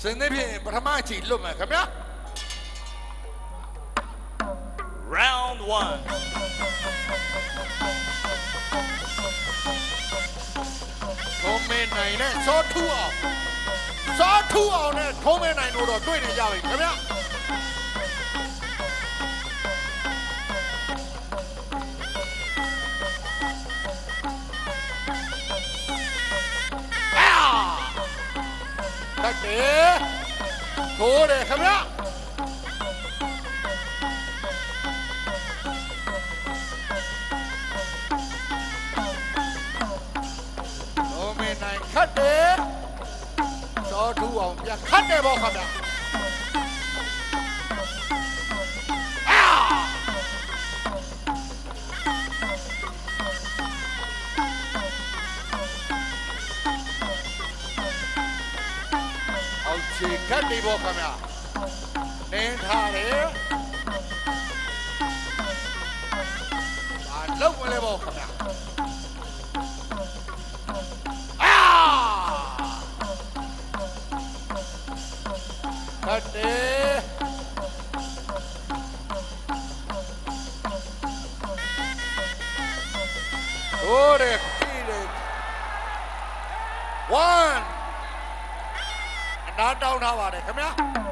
စင်သဖြင့်ပထမအချီလွတ်မယ်ခင်ဗျာ Round one. ထုံးမင်းနိုင်နဲ့စောထူအောင်စောထူအောင်နဲ့ထုံးမင်းနိုင်တို့တော့တွေ့နေကြပြီခင်ဗျာအာတက်တယ် မိုးတယ်ခမရခတ်တယ်သောထူအောင်ပြခတ်တယ်ဗောခမရ အောက်ခြေကတ်တယ်ဗောခင်ဗျာနင်းထားတယ်ဘာလုံးမလဲဗောခင်ဗျာ နားတောင်းထားပါတယ်ခင်ဗျာ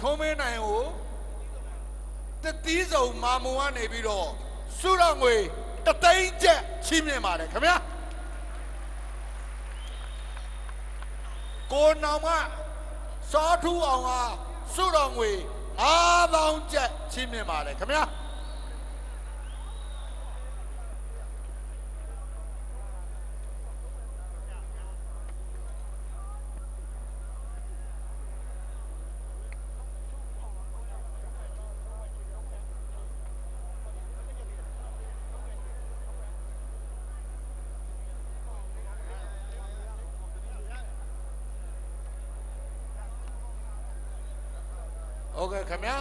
ထုံးမင်းနိုင်ကိုတတိစုံမာမုံကနေပြီးတော့စုတော်ငွေတသိန်းကျက်ချီးမြှင့်ပါတယ်ခင်ဗျာကိုနောင်ကစောထူအောင်ကစုတော်ငွေ9000ကျက်ချီးမြှင့်ပါတယ်ခင်ဗျာ ဟုတ်ကဲ့ခင်ဗျာ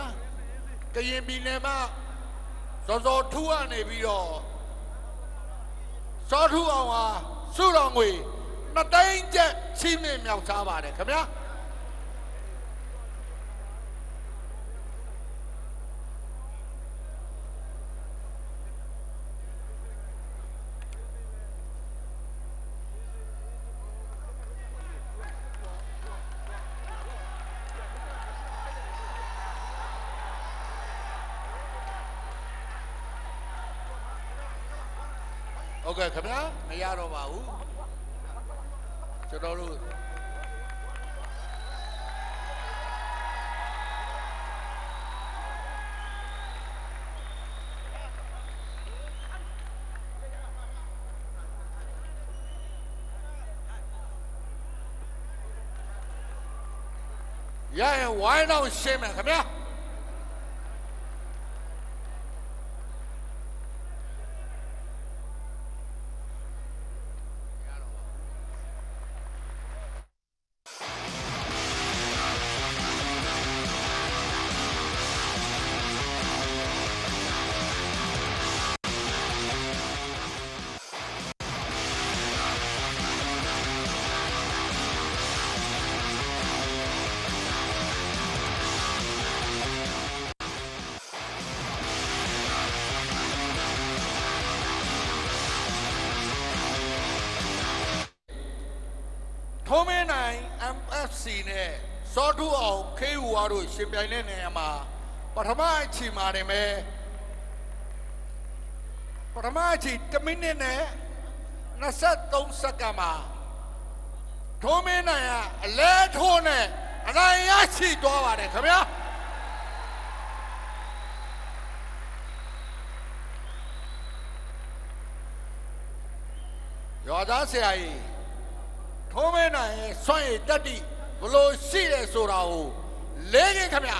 ကရင်ပြည်နယ်မှာစောစောထူးကနေပြီးတော့စောထူးအောင်ဟာစုတော်ငွေနှစ်သိန်းကျပ်ချီးမြှင့်မြောက်စားပါတယ်ခင်ဗျာ ဟုတ်ကဲ့ခင်ဗျာမရတော့ပါဘူးကျွန်တော်တို့ရရင်ဝိုင်းတော့ရှင်းမယ်ခင်ဗျာ စီနဲ့စောထုအောင်ခေဟူဝါတို့ရှင်ပြိုင်တဲ့နေရာမှာပထမအချိန်မှာနေမယ်ပထမအချိန်1မိနစ်နဲ့23စက္ကန့်မှာထုံးမင်းနိုင်ကအလဲထိုးနဲ့အနိုင်ရရှိသွားပါတယ်ခင်ဗျာရွာသားဆရာကြီးထုံးမင်းနိုင်ရဲ့စွန့်ရည်တက်တိ ဘလို့ရှိတယ်ဆိုတာကိုလဲခင်ခင်ဗျာ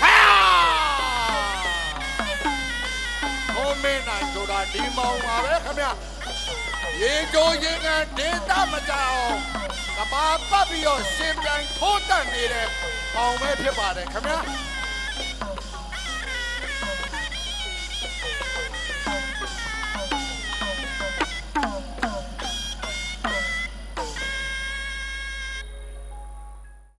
ဟာထုံးမင်းနိုင်ဆိုတာဒီမောင်ပါပဲခင်ဗျာရေကြိုးရင်ကဒေတာမကြအောင်ကဘာပတ်ပြီးတော့ရှင်ပြန်ထိုးတက်နေတဲ့မောင်ပဲဖြစ်ပါတယ်ခင်ဗျာ